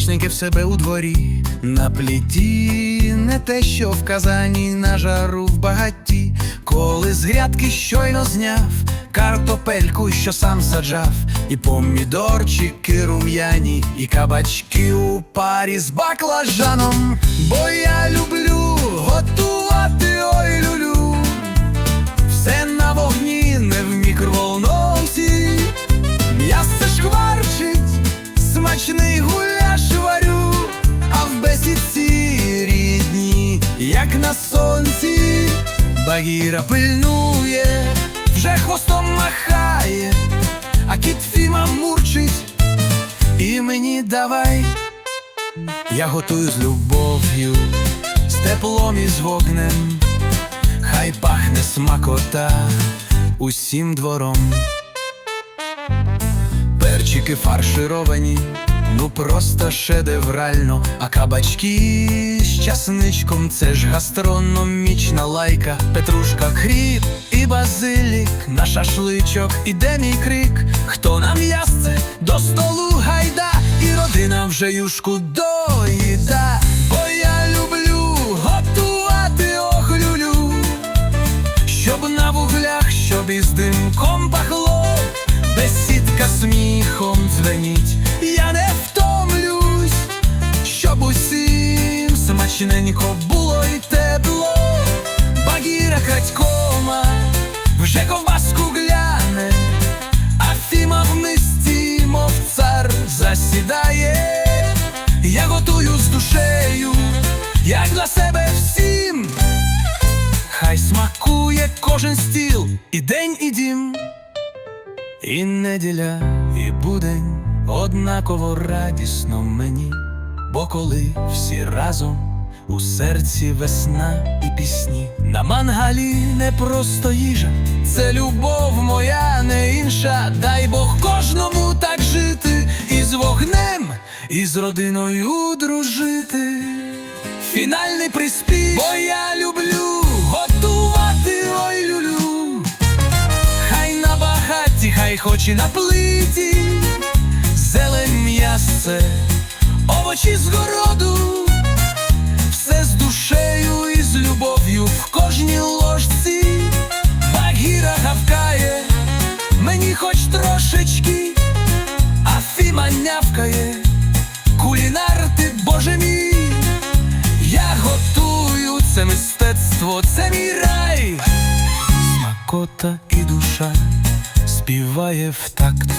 готувати, в себе у дворі, на пліті, не те, що в казані, на жару в багаті, коли з грядки щойно зняв, картопельку, що сам саджав, і помідорчики рум'яні, і кабачки у парі з баклажаном, бо я люблю готувати, ой люлю. Все на вогні, не в мікроволновці. М'ясо шкварчить, смачний гуляш на сонці, Багіра пильнує, вже хвостом махає, а кіт Фіма мурчить, і мені давай. Я готую з любов'ю, з теплом і з вогнем. Хай пахне смакота усім двором. Перчики фаршировані, ну просто шедеврально, а кабачки з часничком це ж гастрономічна лайка, петрушка, кріп і базилік, на шашличок іде мій крик. Хто на м'ясце до столу гайда, і родина вже юшку доїда, бо я люблю готувати ох. Щоб на вуглях, щоб із димком пахло, бесідка сміхом дзвеніть, усім смачненько було й тепло, багіра крадькома, вже ковбаску гляне, а Фіма в мисті, мов цар, засідає, я готую з душею, як для себе всім. Хай смакує кожен стіл, і день, і дім, і неділя, і будень однаково радісно мені, бо коли всі разом у серці весна і пісні, на мангалі не просто їжа, це любов моя, не інша. Дай Бог кожному так жити, і з вогнем, і з родиною дружити. Фінальний приспів, бо я люблю готувати, ой люлю. Хай на багаті, хай хоч і на плиті, зелень м'ясце, овочі з городу, все з душею і з любов'ю в кожній ложці. Багіра гавкає, мені хоч трошечки, а фіма нявкає, кулінар ти, боже мій. Я готую це мистецтво, це мій рай. Смакота і душа співає в такт.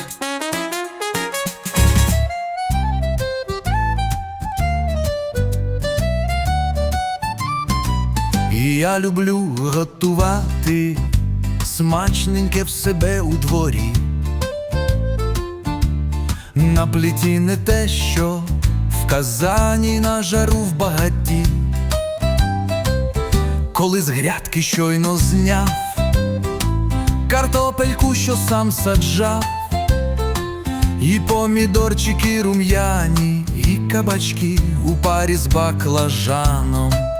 І я люблю готувати смачненьке в себе у дворі. На пліті не те, що в казані на жару в багаті, коли з грядки щойно зняв картопельку, що сам саджав, і помідорчики рум'яні, і кабачки у парі з баклажаном.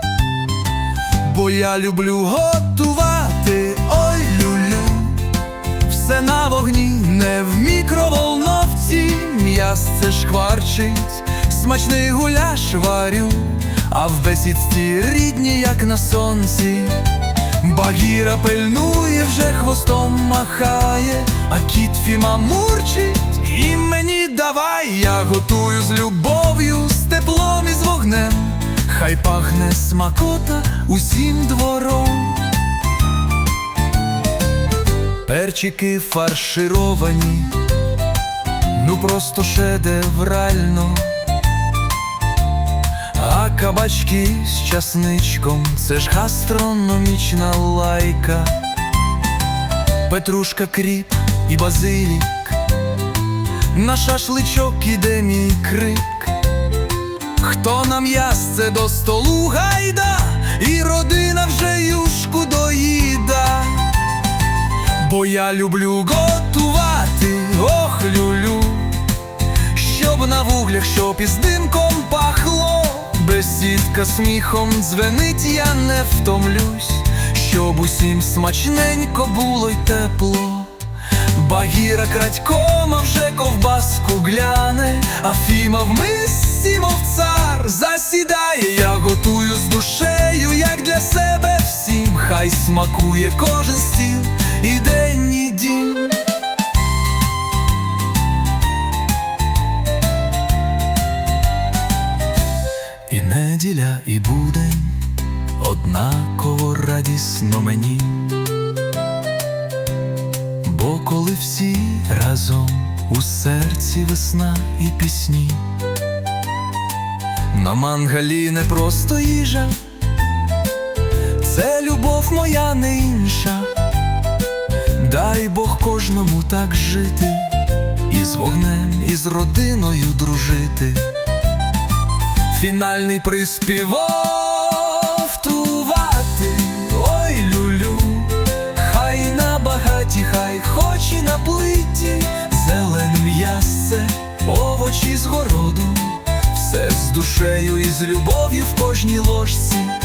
Бо я люблю готувати, ой люлю, все на вогні, не в мікроволновці, м'ясце шкварчить, смачний гуляш варю, а в бесідці рідні, як на сонці. Багіра пильнує, вже хвостом махає, а кіт Фіма мурчить, і мені давай, я готую з любов'ю, Хай пахне смакота усім двором. Перчики фаршировані, ну просто шедеврально. А кабачки з часничком це ж гастрономічна лайка. Петрушка, кріп і базилік, на шашличок іде мій крик. Хто на м'ясце до столу гайда, і родина вже юшку доїда. Бо я люблю готувати, ох, люлю, щоб на вуглях, щоб із димком пахло, бесідка сміхом дзвенить, я не втомлюсь, щоб усім смачненько було й тепло. Багіра крадькома вже ковбаску гляне, а фіма вмисті, мов цар хай смакує кожен стіл і день і дім. І неділя, і будень однаково радісно мені. Бо коли всі разом у серці весна і пісні, на мангалі не просто їжа, любов моя не інша. Дай Бог кожному так жити, і з вогнем, і з родиною дружити. Фінальний приспівов втувати, ой люлю, хай на багаті, хай хоч і на плиті, зелене м'ясце, овочі з городу, все з душею і з любов'ю в кожній ложці.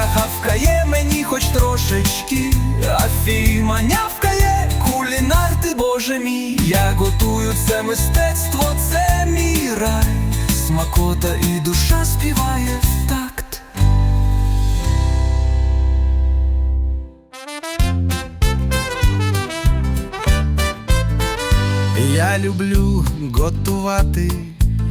Багіра хавкає мені хоч трошечки, а нявкає, кулінар ти, Боже мій, я готую це мистецтво, це мій рай, смакота і душа співає в такт. Я люблю готувати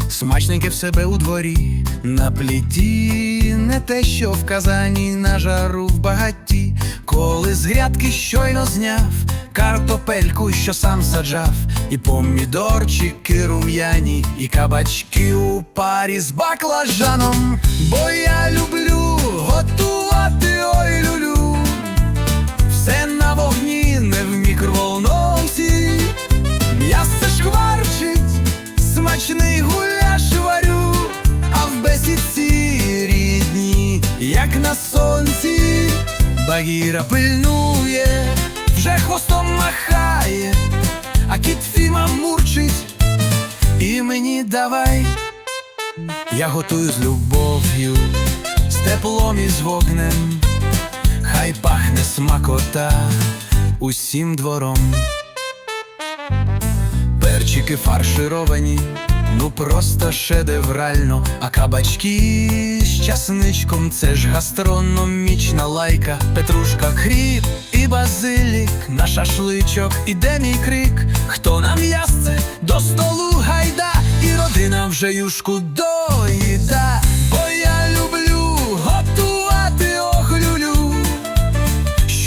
смачненьке в себе у дворі, на пліті, не те, що в казані, на жару в багаті, коли з грядки щойно зняв картопельку, що сам саджав, і помідорчики рум'яні, і кабачки у парі з баклажаном, бо я люблю готувати, ой люлю, все на вогні, не в мікроволновці. М'ясо шкварчить, смачний гуляш Багіра пильнує, вже хвостом махає, а кіт Фіма мурчить, і мені давай, я готую з любов'ю, з теплом і з вогнем, хай пахне смакота усім двором. Перчики фаршировані, ну просто шедеврально, а кабачки з часничком це ж гастрономічна лайка, петрушка, кріп і базилік, на шашличок іде мій крик, хто на м'ясце до столу гайда, і родина вже юшку доїда, бо я люблю готувати ох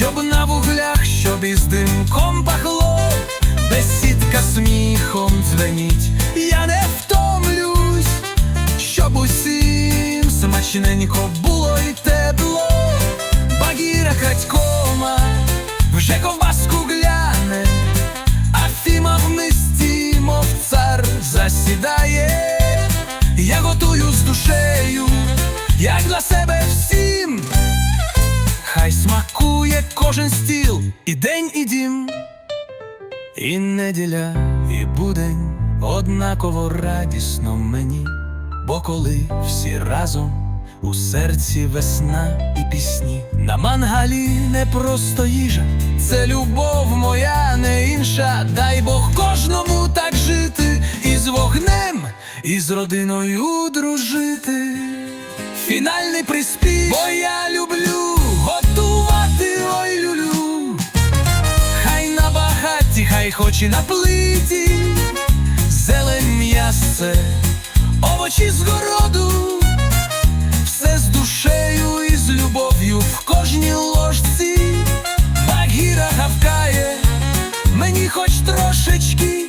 щоб на вуглях, щоб із димком пахло, бесідка сміхом дзвеніть, смачненько було і тепло, багіра крадькома, вже ковбаску гляне, а фіма в мисті, мов цар засідає, я готую з душею, як для себе всім. Хай смакує кожен стіл, і день, і дім, і неділя, і будень однаково радісно мені, бо коли всі разом у серці весна і пісні, на мангалі не просто їжа, це любов моя, не інша. Дай Бог кожному так жити, і з вогнем, і з родиною дружити. Фінальний приспів, бо я люблю готувати, ой люлю. Хай на багаті, хай хоч і на плиті, зелень м'ясце, овочі з городу, все з душею і з любов'ю в кожній ложці. Багіра гавкає, мені хоч трошечки,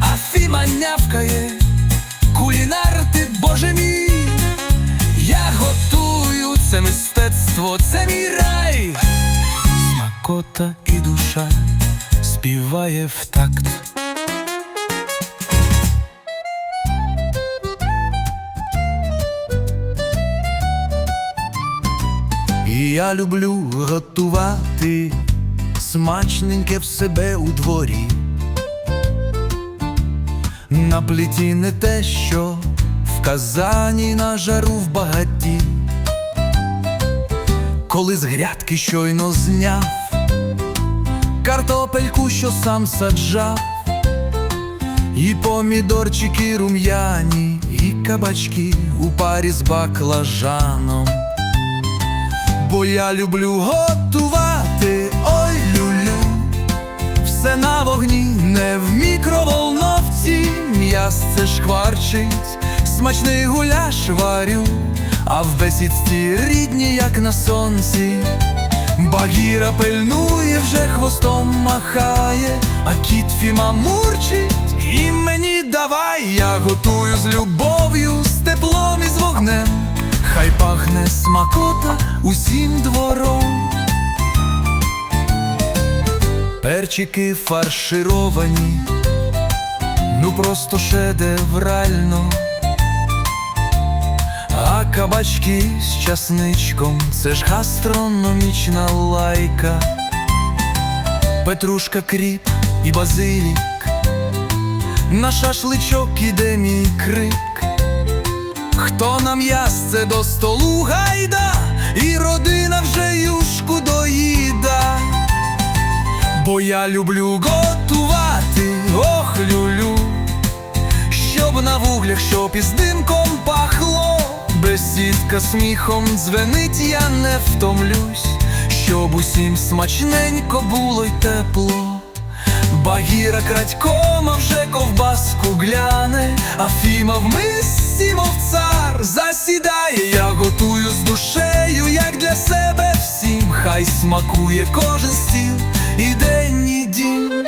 а фіма нявкає, кулінар ти, Боже мій. Я готую це мистецтво, це мій рай. Смакота і душа співає в такт. Я люблю готувати смачненьке в себе у дворі. На пліті не те, що в казані на жару в багаті, коли з грядки щойно зняв картопельку, що сам саджав, І помідорчики рум'яні, і кабачки у парі з баклажаном. Бо я люблю готувати, ой люлю, все на вогні, не в мікроволновці, м'ясце шкварчить, смачний гуляш варю, а в бесідці рідні, як на сонці. Багіра пильнує, вже хвостом махає, а кіт Фіма мурчить, і мені давай, я готую з любов'ю, з теплом і з вогнем. Хай пахне смакота усім двором. Перчики фаршировані, ну просто шедеврально. А кабачки з часничком це ж гастрономічна лайка. Петрушка, кріп і базилік, на шашличок іде мій крик. Хто нам ясце до столу гайда, і родина вже юшку доїда. Бо я люблю готувати, ох, люлю, щоб на вуглях, щоб із димком пахло, бесідка сміхом дзвенить, я не втомлюсь, щоб усім смачненько було й тепло. Багіра крадьком, вже ковбаску гляне, а Фіма в мисці, мов цар, засідає, я готую з душею, як для себе всім, хай смакує кожен стіл і день і дім.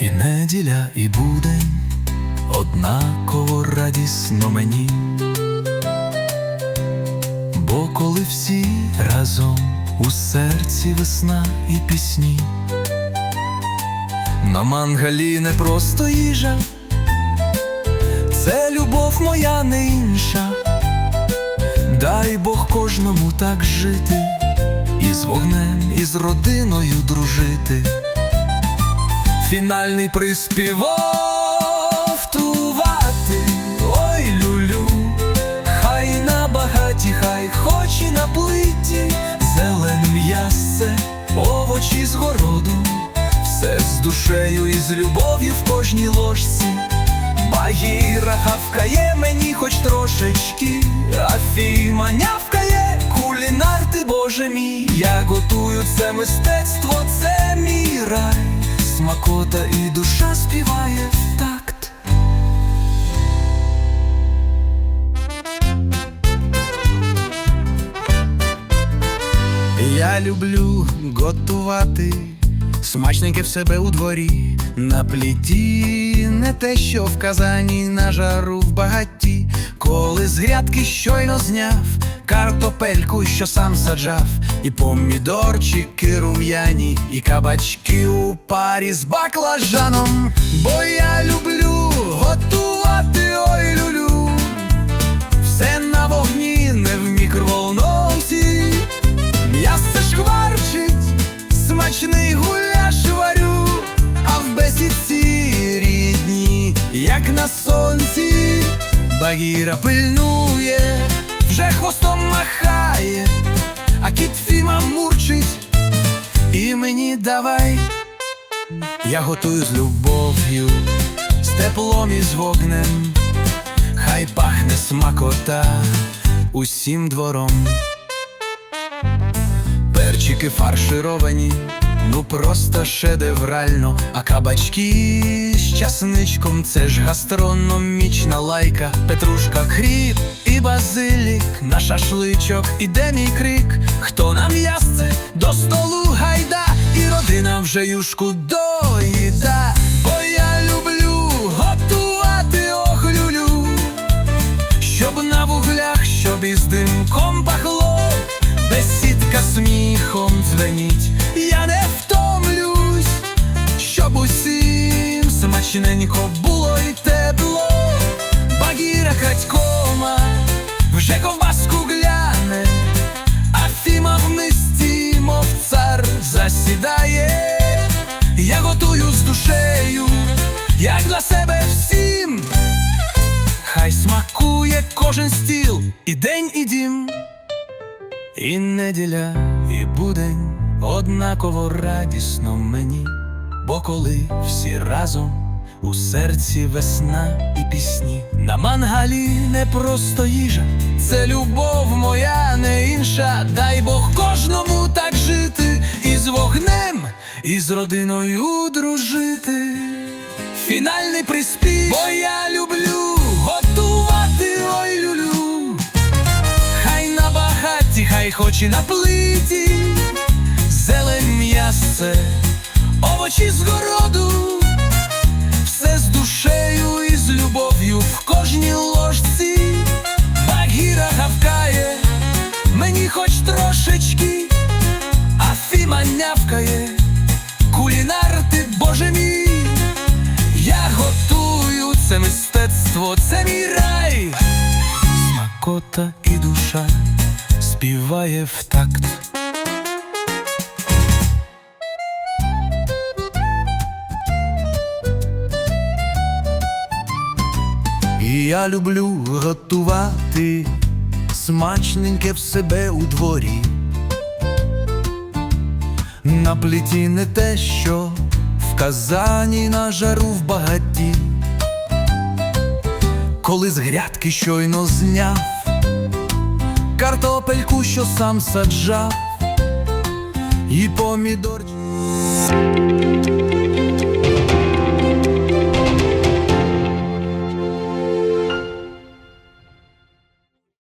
І неділя, і будень однаково радісно мені. Бо коли всі разом у серці весна і пісні, на мангалі не просто їжа, це любов моя не інша. Дай Бог кожному так жити, і з вогнем, і з родиною дружити. Фінальний приспівов втувати, ой люлю, хай на багаті, хай хоч і на плиті, душею і з любов'ю в кожній ложці. Багіра хавкає мені хоч трошечки, а фіма нявкає, кулінар ти, Боже мій, я готую це мистецтво, це мій рай, смакота і душа співає в такт. Я люблю готувати смачненьке в себе у дворі, на пліті, не те, що в казані, на жару в багаті, коли з грядки щойно зняв, картопельку, що сам саджав, і помідорчики рум'яні, і кабачки у парі з баклажаном, бо я люблю готувати, ой люлю, все на вогні, не в мікроволновці. М'ясце шкварчить, смачний гуляш сонці, багіра пильнує, вже хвостом махає, а кіт Фіма мурчить, і мені давай, я готую з любов'ю, з теплом і з вогнем, хай пахне смакота усім двором. Перчики фаршировані, ну просто шедеврально, а кабачки з часничком це ж гастрономічна лайка, петрушка, хріб і базилік, на шашличок іде мій крик, хто нам ясце? До столу гайда, і родина вже юшку доїда, бо я люблю готувати ох щоб на вуглях, щоб із димком пахло, бесідка сміхом дзвеніть, я усім смачненько було й тепло, багіра крадькома, вже ковбаску гляне, а Фіма в мисті, мов цар, засідає, я готую з душею, як для себе всім. Хай смакує кожен стіл і день, і дім. І неділя, і будень однаково радісно мені, бо коли всі разом у серці весна і пісні, на мангалі не просто їжа, це любов моя, не інша. Дай Бог кожному так жити, і з вогнем, і з родиною дружити. Фінальний приспів, бо я люблю готувати, ой люлю. Хай на багаті, хай хоч і на плиті, зелень м'ясце, овочі з городу, все з душею і з любов'ю в кожній ложці, Багіра гавкає, мені хоч трошечки, а Фіма нявкає, кулінар ти, боже мій. Я готую це мистецтво, це мій рай. Смакота і душа співає в такт. Я люблю готувати смачненьке в себе у дворі. На плиті не те, що в казані на жару в багаті. Коли з грядки щойно зняв картопельку, що сам саджав, і помідор.